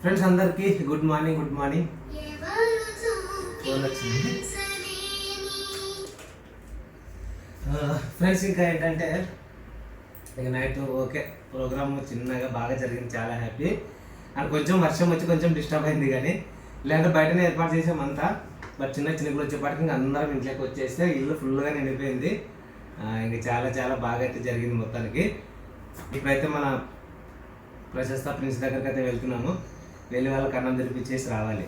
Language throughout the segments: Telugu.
ఫ్రెండ్స్ అందరికీ good morning good morning friends ఇంకా ఏంటంటే ఇక నైట్ ఓకే ప్రోగ్రామ్ చిన్నగా బాగా జరిగింది చాలా హ్యాపీ అండ్ కొంచెం వర్షం వచ్చి కొంచెం డిస్టర్బ్ అయింది కానీ లేదంటే బయటనే ఏర్పాటు చేసాం అంతా. బట్ చిన్న చిన్నప్పుడు వచ్చేపాటికి ఇంకా అందరం ఇంట్లోకి వచ్చేస్తే ఇల్లు ఫుల్గా నిండిపోయింది. ఇంకా ఇంక చాలా చాలా బాగా అయితే జరిగింది మొత్తానికి. ఇప్పుడైతే మన ప్రశస్త ప్రిన్స్ దగ్గరికి అయితే వెళ్తున్నాము. వెళ్ళి వాళ్ళకి అన్నం తెరిపించేసి రావాలి.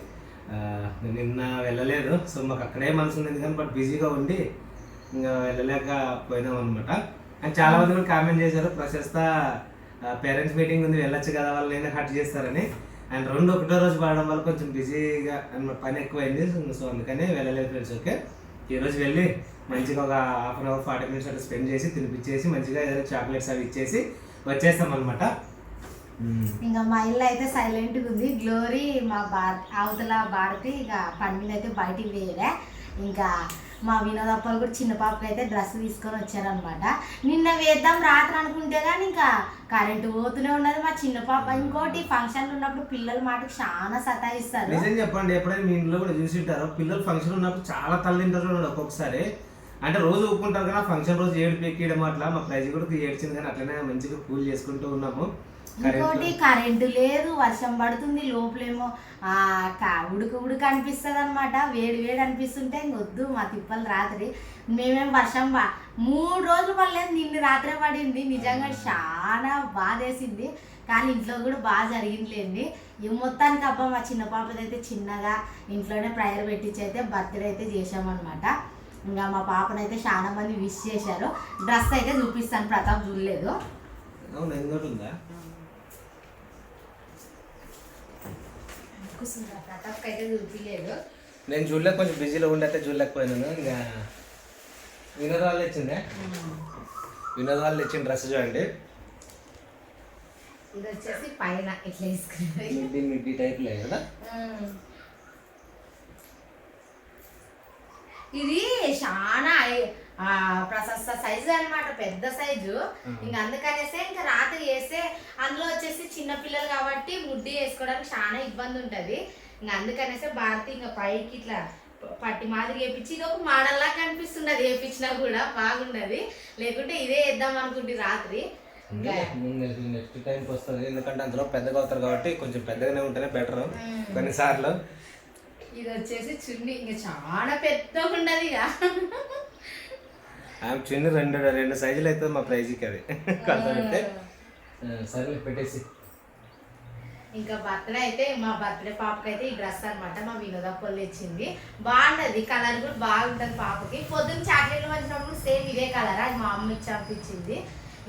నిన్న వెళ్ళలేదు సో మాకు అక్కడే మనసు ఉంది కానీ బట్ బిజీగా ఉండి ఇంకా వెళ్ళలేక పోయినాం అనమాట అండ్ చాలా మంది కూడా కామెంట్ చేశారు ప్రశస్త పేరెంట్స్ మీటింగ్ ఉంది వెళ్ళొచ్చు కదా వాళ్ళు నేను హట్ చేస్తారని. అండ్ రెండు ఒకటో రోజు పడడం వల్ల కొంచెం బిజీగా అన్నమాట పని ఎక్కువైంది సో అందుకని వెళ్ళలేదు ఫ్రెండ్స్ ఓకే ఈరోజు వెళ్ళి మంచిగా ఒక half an hour forty minutes అట్లా స్పెండ్ చేసి తినిపించేసి మంచిగా ఏదైనా చాక్లెట్స్ అవి ఇచ్చేసి వచ్చేస్తాం అనమాట ఇంకా మా ఇల్లు అయితే సైలెంట్గా ఉంది. గ్లోరీ మా భారత్ అవతల భారతి ఇక పని మీద అయితే బయటికి వేయలే ఇంకా మా వినోదప్పలు కూడా చిన్న పాపకి అయితే డ్రెస్ తీసుకొని వచ్చారనమాట నిన్న వేద్దాం రాత్రి అనుకుంటే కానీ ఇంకా కరెంటు పోతూనే ఉన్నది. మా చిన్న పాప ఇంకోటి ఫంక్షన్లు ఉన్నప్పుడు పిల్లల మాటకు చాలా సతాయిస్తారు. నిజం చెప్పండి ఎప్పుడైనా మీ ఇంట్లో కూడా చూసి ఉంటారు. పిల్లలు ఫంక్షన్ ఉన్నప్పుడు చాలా తల్లింటారు ఒక్కొక్కసారి. అంటే రోజు ఊపుకుంటారు కానీ ఫంక్షన్ రోజు ఏడు పెక్కడం అట్లా. మా ప్రైజ్ కూడా ఏడ్చింది కానీ అట్లనే మంచిగా కూల్ చేసుకుంటూ ఉన్నాము. ఇంకోటి కరెంటు లేదు వర్షం పడుతుంది లోపలేమో ఉడుకు ఉడుకు అనిపిస్తుంది అనమాట వేడి వేడి అనిపిస్తుంటే ఇంకొద్దు మా తిప్పలు రాత్రి. మేమేం వర్షం బా- మూడు రోజులు పడలేదు నిన్ను రాత్రే పడింది. నిజంగా చాలా బాధేసింది. కానీ ఇంట్లో కూడా బాగా జరిగిందిలేండి. ఈ మొత్తానికి అబ్బా మా చిన్న పాపదైతే చిన్నగా ఇంట్లోనే ప్రేయర్ పెట్టించి అయితే బర్త్డే అయితే చేసామన్నమాట ఇంకా మా పాపనైతే చాలా మంది విష్ చేశారు. డ్రెస్ అయితే చూపిస్తాను ప్రతాప్ చూడలేదు. అయితే చూపించలేదు నేను చూడలేక కొంచెం బిజీలో ఉండి అయితే చూడలేకపోయినాను. ఇంకా వినోద్ వాళ్ళు ఇచ్చిందే వినోద్ వాళ్ళు ఇచ్చిన డ్రెస్ చూడండి. ఇది వచ్చేసి పైన ఇట్లా వేసుకున్నది మిడ్డీ మిడ్డీ టైప్లే కదా? ఇది చాలా ప్రశస్త సైజు అన్నమాట పెద్ద సైజు. ఇంకా అందుకనేసే ఇంకా రాత్రి వేస్తే అందులో వచ్చేసి చిన్న పిల్లలు కాబట్టి ముడ్డి వేసుకోవడానికి చాలా ఇబ్బంది ఉంటది. ఇంకా అందుకనేసే భారతి ఇంకా పైకి ఇట్లా పట్టి మాదిరి వేపించి ఇది ఒక మోడల్ లాగా కనిపిస్తుంది అది వేపించినా కూడా బాగుండదు. లేకుంటే ఇదే వేద్దాం అనుకుంటే రాత్రి. ఇంకా నెక్స్ట్ టైంకి వస్తుంది. ఎందుకంటే అందులో పెద్దగా అవుతారు కాబట్టి కొంచెం పెద్దగానే ఉంటేనే బెటర్. కొన్నిసార్లు. ఇది వచ్చేసి చున్నీ. ఇంకా చాలా పెద్దగా ఉండదు ఇక ఆమె చిన్న రెండు రెండు సైజులు అవుతుంది మా ప్రైజ్కి అది. కొంత పెడితే సరే పెట్టేసి. ఇంకా బర్త్డే అయితే మా బర్త్డే పాపకి అయితే ఈ డ్రెస్ అన్నమాట మా వినోద పొల్లు ఇచ్చింది బాగుంటది కలర్ కూడా బాగుంటది పాపకి. పొద్దున్న చాక్లెట్లు వచ్చినప్పుడు సేమ్ ఇదే కలర్ అది మా అమ్మ ఇచ్చి పంపించింది.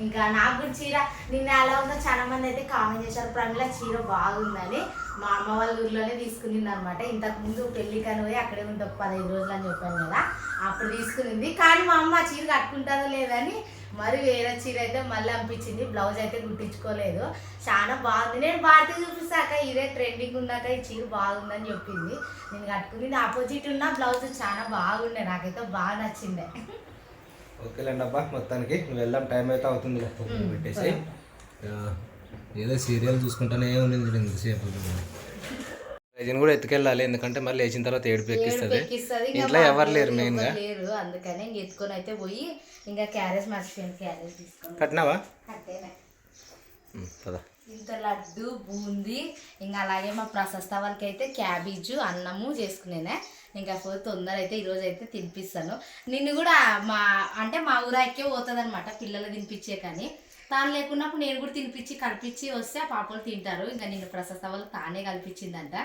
ఇంకా నాకు కూడా చీర నిన్న ఎలా ఉందో చాలా మంది అయితే కామెంట్ చేశారు. ప్రమిళ చీర బాగుందని. మా అమ్మ వాళ్ళ ఊర్లోనే తీసుకునింది అనమాట ఇంతకు ముందు పెళ్ళి కానీ పోయి అక్కడే ఉంటే ఒక పదహైదు రోజులు అని చెప్పాను కదా అప్పుడు తీసుకునింది. కానీ మా అమ్మ చీర కట్టుకుంటారో లేదని మరి వేరే చీర అయితే మళ్ళీ అనిపించింది. బ్లౌజ్ అయితే కుట్టించుకోలేదు. చాలా బాగుంది. నేను భారతి చూపిస్తాక ఇదే ట్రెండింగ్ ఉన్నాక ఈ చీర బాగుందని చెప్పింది. నేను కట్టుకుంది ఆపోజిట్ ఉన్న బ్లౌజ్ చాలా బాగుండే. నాకైతే బాగా నచ్చిండే. ఓకేలేండి అబ్బా. మొత్తానికి వెళ్దాం. టైం అయితే అవుతుంది పెట్టేసి. ఏదో సీరియల్ చూసుకుంటానే ఉండింది చూడండి ఇంతసేపు. కూడా ఎత్తుకెళ్ళాలి ఎందుకంటే మళ్ళీ లేచిన తర్వాత ఏడుపు ఎక్కిస్తుంది. ఇంట్లో ఎవరు లేరు మెయిన్గా ఎవరు లేరు అందుకని ఇంక ఎత్తుకొని అయితే పోయి ఇంకా క్యారేజ్ మర్చిపోయాను క్యారేజ్ తీసుకొని. కట్టినావా? కట్టేనే? ఉమ్, పద. ఇంత లడ్డు బూందీ ఇంకా అలాగే మా ప్రశస్త వాళ్ళకి అయితే క్యాబేజ్ అన్నము చేసుకునేనే? ఇంకా పోతే తొందర అయితే ఈరోజు అయితే తినిపిస్తాను. నిన్ను కూడా మా అంటే మా ఊరాకే పోతుంది అనమాట పిల్లలు తినిపించే కానీ. తాను లేకున్నప్పుడు నేను కూడా తినిపించి కలిపించి వస్తే ఆ పాపలు తింటారు. ఇంకా నిన్ను ప్రశస్త వాళ్ళు తానే కల్పించిందంట.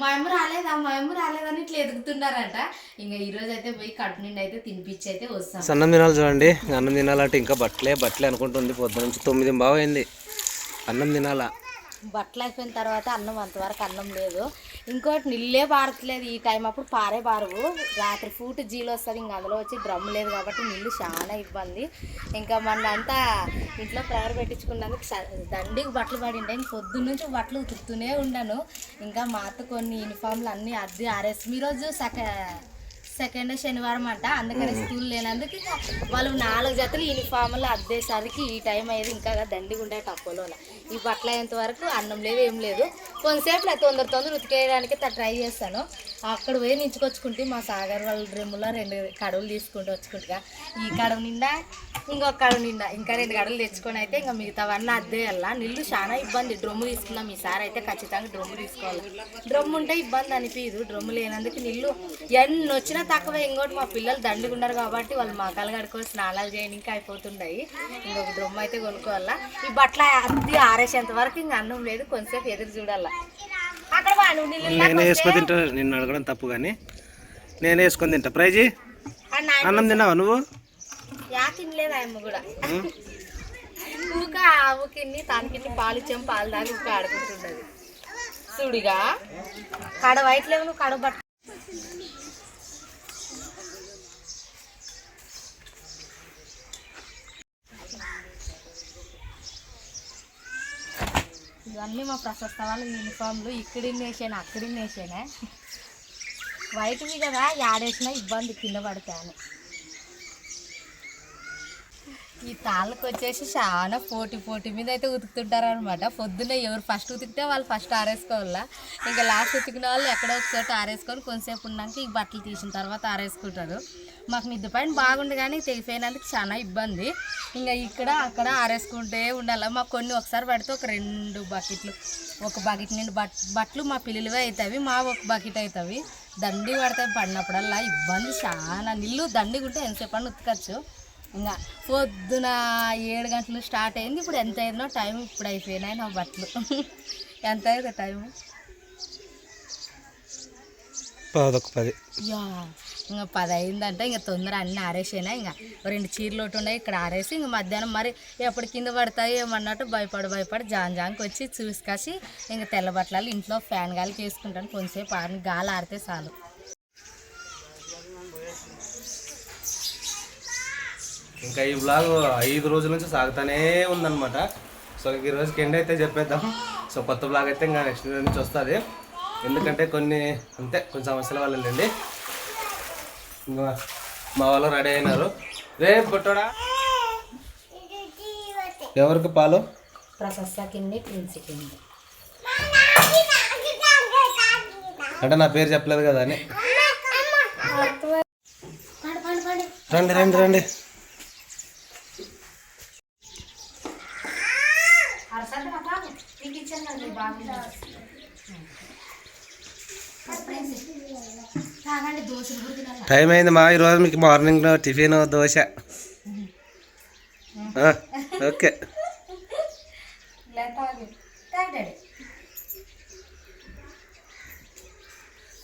మా అమ్మ రాలేదా? మా అమ్మ రాలేదని ఇట్లా ఎదుగుతున్నారంట. ఇంకా ఈరోజు అయితే పోయి కడుపు నిండి అయితే తినిపించి అయితే వస్తాం. అన్నం తినాలి చూడండి. అన్నం తినాలంటే ఇంకా బట్టలే బట్టలే అనుకుంటుంది. పొద్దు నుంచి తొమ్మిది బాగా అయింది అన్నం తినాలా? బట్టలు అయిపోయిన తర్వాత అన్నం అంతవరకు అన్నం లేదు. ఇంకోటి నిల్లే పారట్లేదు. ఈ టైం అప్పుడు పారే పారవు. రాత్రి ఫూట్ జీలు వస్తుంది ఇంకా అందులో వచ్చి డ్రమ్ లేదు కాబట్టి నీళ్ళు చాలా ఇబ్బంది. ఇంకా మొన్న అంతా ఇంట్లో ప్రేయర్ పెట్టించుకున్నందుకు దండికి బట్టలు పడిండే. ఇంక పొద్దున్న నుంచి బట్టలు ఉతుకుతూనే ఉండను. ఇంకా మా అత్త కొన్ని యూనిఫామ్లు అన్నీ అద్దె ఆరేసి రోజు సక సెకండ్ శనివారం అంట. అందుకని స్కూల్ లేనందుకు వాళ్ళు నాలుగు జతలు యూనిఫామ్లు అద్దేసరికి ఈ టైం అయ్యేది ఇంకా దండిగా ఉండే టప్పులోన ఈ బట్టలు అయ్యేంత వరకు అన్నం లేదు ఏం లేదు. కొంతసేపు నేను తొందర తొందర ఉతికేయడానికి ట్రై చేస్తాను. అక్కడ పోయి నించుకొచ్చుకుంటే మా సాగర్ వాళ్ళ డ్రమ్ములో రెండు కడవలు తీసుకుంటూ వచ్చుకుంటుగా ఈ కడవ నిండా ఇంకొక నిండా ఇంకా రెండు కడవలు తెచ్చుకొని అయితే ఇంకా మిగతావన్నీ అద్దేయాల నీళ్ళు చాలా ఇబ్బంది. డ్రమ్ము తీసుకున్నాం ఈసారి అయితే ఖచ్చితంగా డ్రమ్ము తీసుకోవాలి. డ్రమ్ము ఉంటే ఇబ్బంది అనిపించదు డ్రమ్ము లేనందుకు నీళ్ళు ఎన్ని వచ్చినా తక్కువ. ఇంకోటి మా పిల్లలు దండిగా ఉన్నారు కాబట్టి వాళ్ళు మకాలు కడుకొని స్నానాలు చేయడానికి ఇంకా అయిపోతుంటాయి ఇంకొక డ్రమ్ము అయితే కొనుక్కోవాలా. ఈ బట్టల అద్ది ఆరేసేంత వరకు ఇంకా అన్నం లేదు. కొంతసేపు ఎదురు చూడాలా. అక్కడ నేను వేసుకొని తింటా. నిన్ను అడగడం తప్పు కానీ. నేను వేసుకొని తింటా. ప్రైజీ అన్నం తిన్నావా నువ్వు? యా తినలేదు ఆయమ్మ కూడా? ఊక ఆవుకిన్ని తనకిన్ని పాలు ఇచ్చాం పాలు దాకా ఊక ఆడుకుంటున్నది చూడిగా. కడ వైట్లేవు నువ్వు కడ బట్ట ఇవన్నీ మా ప్రశస్త వాళ్ళ యూనిఫామ్లు ఇక్కడ వేసాను అక్కడ వేసానే వైట్వి కదా యాడేసినా ఇబ్బంది కింద పడతాను. ఈ తాళ్ళకు వచ్చేసి చాలా పోటీ పోటీ మీద అయితే ఉతుకుతుంటారు అనమాట పొద్దున్నే ఎవరు ఫస్ట్ ఉతికితే వాళ్ళు ఫస్ట్ ఆరేసుకోవాలా? ఇంకా లాస్ట్ ఉతికిన వాళ్ళు ఎక్కడో ఒకచోట ఆరేసుకొని కొంతసేపు ఉన్నాక ఈ బట్టలు తీసిన తర్వాత ఆరేసుకుంటారు. మాకు నిద్ర పైన బాగుండు కానీ తెగిపోయినందుకు చాలా ఇబ్బంది. ఇంకా ఇక్కడ అక్కడ ఆరేసుకుంటే ఉండాలి? మాకు కొన్ని ఒకసారి పడితే ఒక రెండు బకెట్లు ఒక బకెట్ నిండి బట్ బట్టలు మా పిల్లలవే అవుతాయి మా ఒక బకెట్ అవుతాయి దండి పడతాయి పడినప్పుడల్లా ఇబ్బంది చాలా. నీళ్ళు దండిగా ఉంటే ఎంతసేపు అని ఉతకచ్చు. ఇంకా పొద్దున ఏడు గంటలు స్టార్ట్ అయింది. ఇప్పుడు ఎంత అయిందో టైం ఇప్పుడు అయిపోయినాయి నా బట్టలు. ఎంత అయింది టైం? పదొక పది. ఇంకా పది అయిందంటే ఇంకా తొందర అన్నీ ఆరేసాయినా ఇంకా రెండు చీరలు ఒకటి ఉన్నాయి ఇక్కడ ఆరేసి ఇంకా మధ్యాహ్నం మరి ఎప్పుడు కింద పడతాయి ఏమన్నట్టు భయపడి భయపడి జాన్ జాన్కి వచ్చి చూసుకాసి ఇంకా తెల్ల బట్టలు ఇంట్లో ఫ్యాన్ గాలికి వేసుకుంటాను. కొంచెంసేపు ఆరిని గాలి ఆరితే చాలు. ఇంకా ఈ బ్లాగ్ ఐదు రోజుల నుంచి సాగుతానే ఉందన్నమాట. సో ఈ రోజుకి ఎండ్ అయితే చెప్పేద్దాం. సో కొత్త బ్లాగ్ అయితే ఇంకా నెక్స్ట్ వీడియో నుంచి వస్తుంది. ఎందుకంటే కొన్ని అంతే కొన్ని సమస్యల వల్ల వెళ్ళండి ఇంకా మా వాళ్ళు రెడీ అయినారు. రే పుట్టోడా ఎవరికి పాలు? అంటే నా పేరు చెప్పలేదు కదా అని. రండి రండి రండి అరసంటే మా తాగు నీకు ఇచ్చాను కదా బాగుంది తాగండి దోశలు కూడా తినాలి టైం అయింది మా ఈరోజు మీకు మార్నింగ్ టిఫిన్ దోశ. ఓకే.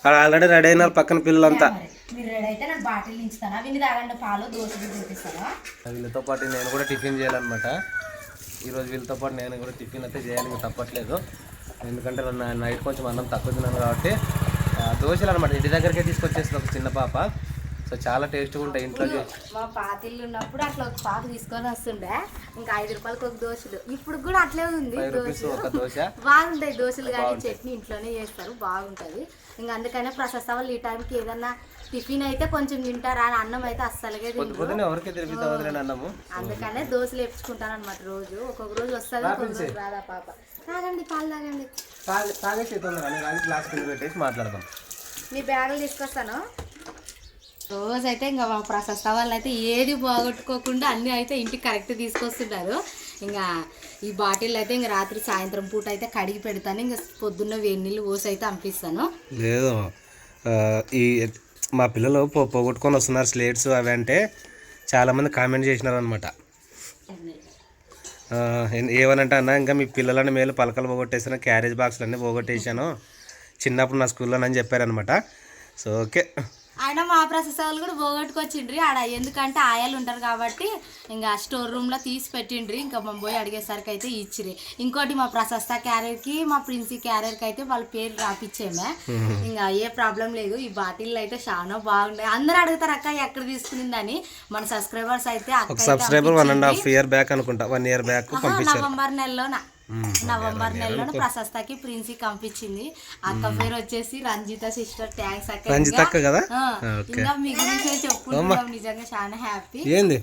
వాళ్ళు ఆల్రెడీ రెడీ అయినారు పక్కన పిల్లలంతా. వీళ్ళతో పాటు నేను కూడా టిఫిన్ చేయాలన్నమాట. ఈరోజు వీళ్ళతో పాటు నేను కూడా టిఫిన్ అయితే చేయాలి తప్పట్లేదు. ఎందుకంటే నైట్ కొంచెం అన్నం తక్కువ తిన్నాను కాబట్టి దోశలు అనమాట ఇంటి దగ్గరికే తీసుకొచ్చేసింది ఒక చిన్న పాప. సో చాలా టేస్ట్గా ఉంటాయి ఇంట్లో మా పాతిల్లు ఉన్నప్పుడు అట్లా ఒక పాత తీసుకొని వస్తుండే. ఇంకా ఐదు రూపాయలకి ఒక దోశలు. ఇప్పుడు కూడా అట్లే ఉంది దోశ. బాగుంటాయి దోశలు కానీ చట్నీ ఇంట్లోనే చేస్తారు బాగుంటుంది. ఇంకా అందుకనే ప్రశస్త వాళ్ళు ఈ టైంకి ఏదన్నా టిఫిన్ అయితే కొంచెం తింటారా అని అన్నం అయితే అస్సలుగే అన్నము. అందుకనే దోశలు వేపించుకుంటాను అనమాట రోజు. ఒక్కొక్క రోజు వస్తుంది ఒక్కొక్క రోజు రాదా పాప. తాగండి పాలు తాగండి. తాగే తాగేసి తొందర అని కానీ గ్లాస్ కింద పెట్టేసి మాట్లాడదాం. మీ బ్యాగులు తీసుకొస్తాను. రోజు అయితే ఇంకా మా ప్రశస్త వాళ్ళు అయితే ఏది పోగొట్టుకోకుండా అన్నీ అయితే ఇంటికి కరెక్ట్ తీసుకొస్తున్నారు. ఇంకా ఈ బాటిల్ అయితే ఇంకా రాత్రి సాయంత్రం పూట అయితే కడిగి పెడతాను. ఇంకా పొద్దున్న వేడి నీళ్ళు పోసి అయితే పంపిస్తాను లేదు. ఆ, ఈ మా పిల్లలు పో పోగొట్టుకొని వస్తున్నారు స్లేట్స్ అవి అంటే చాలామంది కామెంట్ చేసినారు అనమాట ఏమనంటే అన్న ఇంకా మీ పిల్లలని మేలు పలకలు పోగొట్టేసాను క్యారేజ్ బాక్స్లన్నీ అన్నీ పోగొట్టేసాను చిన్నప్పుడు నా స్కూల్లో అని చెప్పారనమాట సో ఓకే. ఆయన మా ప్రశస్త వాళ్ళు కూడా పోగొట్టుకొచ్చిండ్రి. ఆడ ఎందుకంటే ఆయాలు ఉంటారు కాబట్టి ఇంకా స్టోర్ రూమ్లో తీసి పెట్టిండ్రి. ఇంకా మనం పోయి అడిగేసరికి అయితే ఇచ్చిరి ఇంకోటి మా ప్రశస్త క్యారియర్కి మా ప్రిన్సీ క్యారియర్కి అయితే వాళ్ళ పేరు రాపిచ్చేమే. ఇంకా ఏ ప్రాబ్లం లేదు. ఈ బాటిల్ అయితే చాలా బాగున్నాయి. అందరూ అడుగుతారు అక్క ఎక్కడ తీసుకునిందని? మన సబ్స్క్రైబర్స్ అయితే subscriber one and. Half year back అనుకుంటా. వన్ ఇయర్ బ్యాక్ నవంబర్ నెలలోన? నవంబర్ నెలలో ప్రశస్తకి ప్రిన్సి పంపించింది అక్క పేరు వచ్చేసి రంజిత సిస్టర్ థ్యాంక్స్ అక్క రంజిత్ అక్క కదా. ఇంకా మీ గురించి చెప్పుకుంటున్నాం నిజంగా చాలా హ్యాపీ. ఏంది?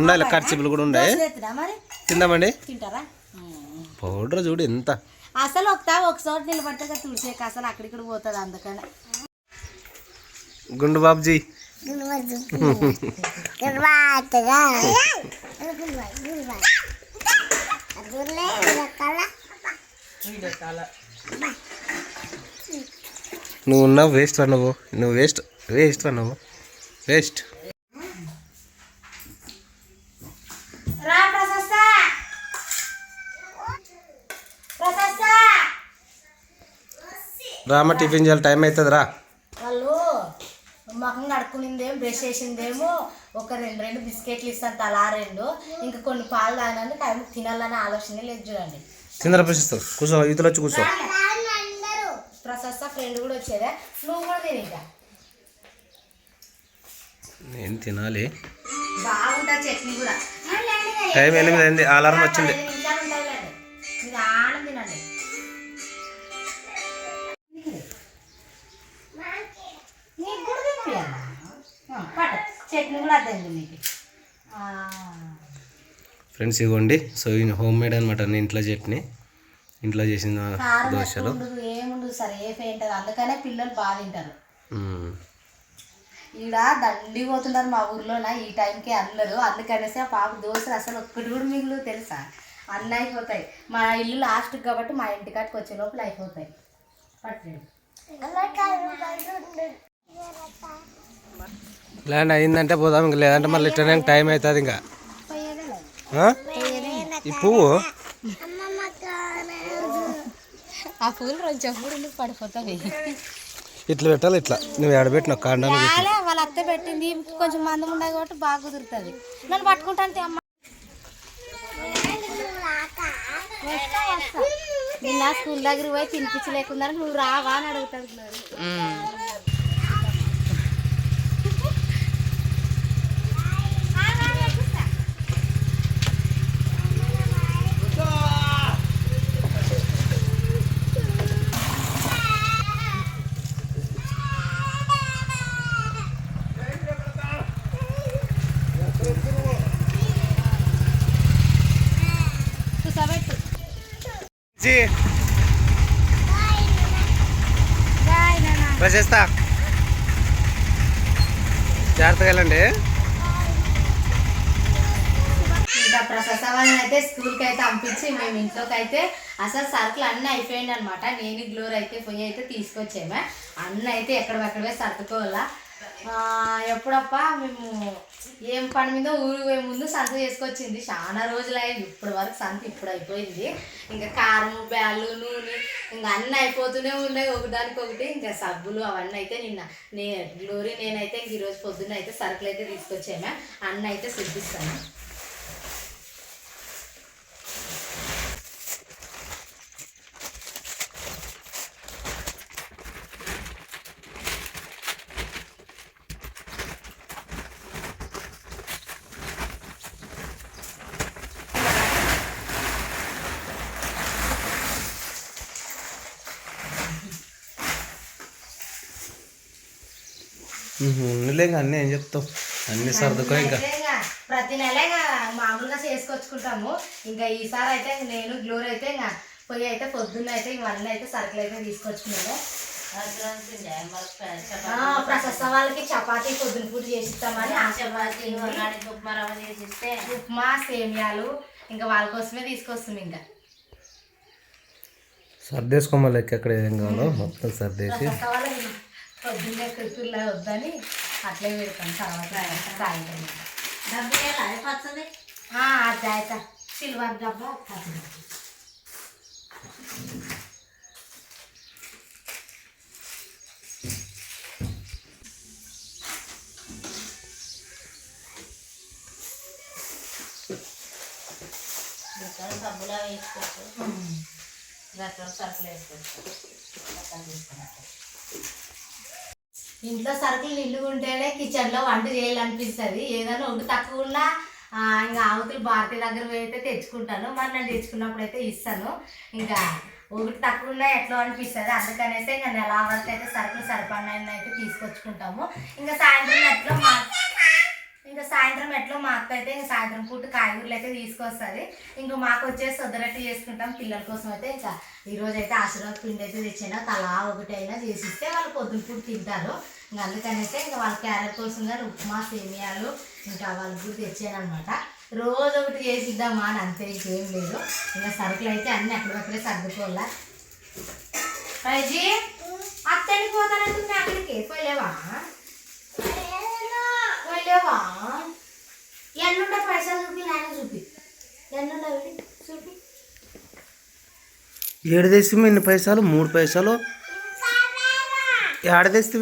ఉండాలి ఖర్చులు కూడా ఉండాయి. మరి? తిందామండి. తింటారా? పౌడర్ చూడు ఎంత. అసలు ఒక ఒకసారి నిలబడితే తులసి అసలు అక్కడిక్కడ పోతుంది అందుకని. గుండు బాబుజీ. నువ్వు ఉన్నావు వేస్ట్ అన్నవు నువ్వు. వేస్ట్ వేస్ట్ అన్నవు వేస్ట్ రా రామ టిఫిన్ చేయాలి టైం అవుతుంది రా. కడుక్కునిందేమో బ్రష్ చేసిందేమో ఒక రెండు రెండు బిస్కెట్లు ఇస్తాను తలా రెండు. ఇంకా కొన్ని పాలు తాగినందుకు టైం తినాలనే ఆలోచన లేదు చూడండి. తిందర ప్రశ్నిస్తావు కూర్చో ఇతలు వచ్చి కూర్చో. ప్రశస్త ఫ్రెండ్ కూడా వచ్చేదే? నువ్వు కూడా తిని ఇంకా. నేను తినాలి. బాగుంటుంది చట్నీ కూడా. టైం ఎనిమిది అయింది అలారం వచ్చింది. ఫ్రెండ్స్ ఇవ్వండి. సో ఇది హోమ్ మేడ్ అనమాట నేను ఇంట్లో చట్నీ ఇంట్లో చేసిన దోశలు. ఏముండదు సరే ఏ ఉంటుంది. అందుకనే పిల్లలు బాగా తింటారు. ఈడ దండి పోతున్నారు మా ఊర్లోన ఈ టైంకి అందరూ. అందుకనేసి ఆ పాప దోశలు అసలు ఒక్కటి కూడా మిగులు తెలుసా? అన్నీ అయిపోతాయి. మా ఇల్లు లాస్ట్ కాబట్టి మా ఇంటి కాటికి వచ్చే లోపల అయిపోతాయి. పట్టండి ల్యాండ్ అయిందంటే పోదాం ఇంకా లేదంటే మళ్ళీ ఇట్లనే టైం అవుతుంది ఇంకా. ఆ? ఈ పువ్వు? ఆ పూలు కొంచెం పూలు పడిపోతాయి? ఇట్లా పెట్టాలి ఇట్లా. నువ్వు ఎడబెట్టిన చాలా వాళ్ళ అత్త పెట్టింది కొంచెం మందం ఉండదు కాబట్టి బాగా కుదురుతుంది. నన్ను పట్టుకుంటాను అమ్మ. నిన్న స్కూల్ దగ్గర పోయి తినిపించలేకున్నా నువ్వు రావా అని అడుగుతాడు ప్రశస్త జాగ్రత్తగా వెళ్ళండి. ఇంకా ప్రశస్త వాళ్ళని అయితే స్కూల్కి అయితే పంపించి మేము ఇంట్లోకి అయితే అసలు సరుకులు అన్నీ అయిపోయింది అనమాట నేను గ్లోర్ అయితే పోయి అయితే తీసుకొచ్చామే. అన్నీ అయితే ఎక్కడెక్కడవే సర్దుకోవాలా. ఎప్పుడప్ప మేము ఏం పని మీద ఊరిపోయే పోయే ముందు సంత చేసుకొచ్చింది. చాలా రోజులు అయింది. ఇప్పటి వరకు సంత ఇప్పుడు అయిపోయింది. ఇంకా కారం బ్యాళ్ళు నూనె ఇంకా అన్నీ అయిపోతూనే ఉన్నాయి. ఒకదానికి ఒకటి ఇంకా సబ్బులు అవన్నీ అయితే నిన్న నే గ్లోరీ నేనైతే ఇంక ఈరోజు పొద్దున్న అయితే సరుకులు అయితే తీసుకొచ్చామే. అన్నీ అయితే సిద్ధిస్తాను. ఉన్నలే అన్నీ ఏం చెప్తావు? అన్నీ సర్దుకో ఇంకా. ప్రతి నెల మామూలుగా చేసుకొచ్చుకుంటాము. ఇంకా ఈసారి అయితే నేను గ్లోర్ అయితే ఇంకా పొయ్యి అయితే పొద్దున్న అయితే ఇవన్నీ అయితే సరుకులు అయితే తీసుకొచ్చుకున్నాము ఆ, ప్రశస్త వాళ్ళకి చపాతీ పొద్దున పూట చేసిస్తామని ఆ చపాతీ ఉప్మా రవ్వ చేసిస్తే ఉప్మా సేమియాలు ఇంకా వాళ్ళ కోసమే తీసుకొస్తాం ఇంకా. సర్దేసుకోమని లెక్క ఎక్కడ ఏం కావాలో? మొత్తం సర్దేసి. పొద్దున్నే కుర్కుర్లా వద్దని అట్లే పెడతాం తర్వాత సాయంత్రం ఆ, అది అయితే సిల్వర్ డబ్బా అది. ఇంట్లో సరుకులు నిండుగా ఉంటేనే కిచెన్లో వంట చేయాలనిపిస్తుంది. ఏదైనా ఒకటి తక్కువ ఉన్నా ఇంకా అవతల భారతి దగ్గర పోయి అయితే తెచ్చుకుంటాను. మరి నేను తెచ్చుకున్నప్పుడు అయితే ఇస్తాను. ఇంకా ఒకటి తక్కువ ఉన్నా ఎట్లా అనిపిస్తుంది? అందుకనేసి ఇంకా నెల వరకు అయితే సరుకులు సరిపడిన అయితే తీసుకొచ్చుకుంటాము. ఇంకా సాయంత్రం ఎట్లా మా ఇంకా సాయంత్రం ఎట్లా మా అత్త అయితే ఇంకా సాయంత్రం పూట కాయగూరలు అయితే తీసుకొస్తుంది. ఇంకా మాకు వచ్చేసి సొద్దరట్టి చేసుకుంటాం పిల్లల కోసం అయితే ఇంకా. ఈ రోజు అయితే ఆశీర్వాద పిండి అయితే తెచ్చినా తలా ఒకటి అయినా చేసిస్తే వాళ్ళు పొద్దున పూట తింటారు. ఇంకా అందుకనైతే ఇంకా వాళ్ళ క్యారెట్ కోసం కానీ ఉప్మా సేమియాలు ఇంకా వాళ్ళకి కూడా తెచ్చాను అనమాట రోజు ఒకటి చేసిద్దామా అని అంతే ఇంకేం లేదు. ఇంకా సరుకులు అయితే అన్నీ అక్కడక్కడే సర్దుకోవాలా. పైజీ అత్తని పోతానంటుంది అక్కడికి? పోలేవా పోలేవా ఎన్నుంటే పైసలు చూపి నాయన చూపి. ఎన్నుండవి చూపి ఏడు తెస్తే ఇన్ని పైసలు? మూడు పైసలు? ఏడ తెస్తే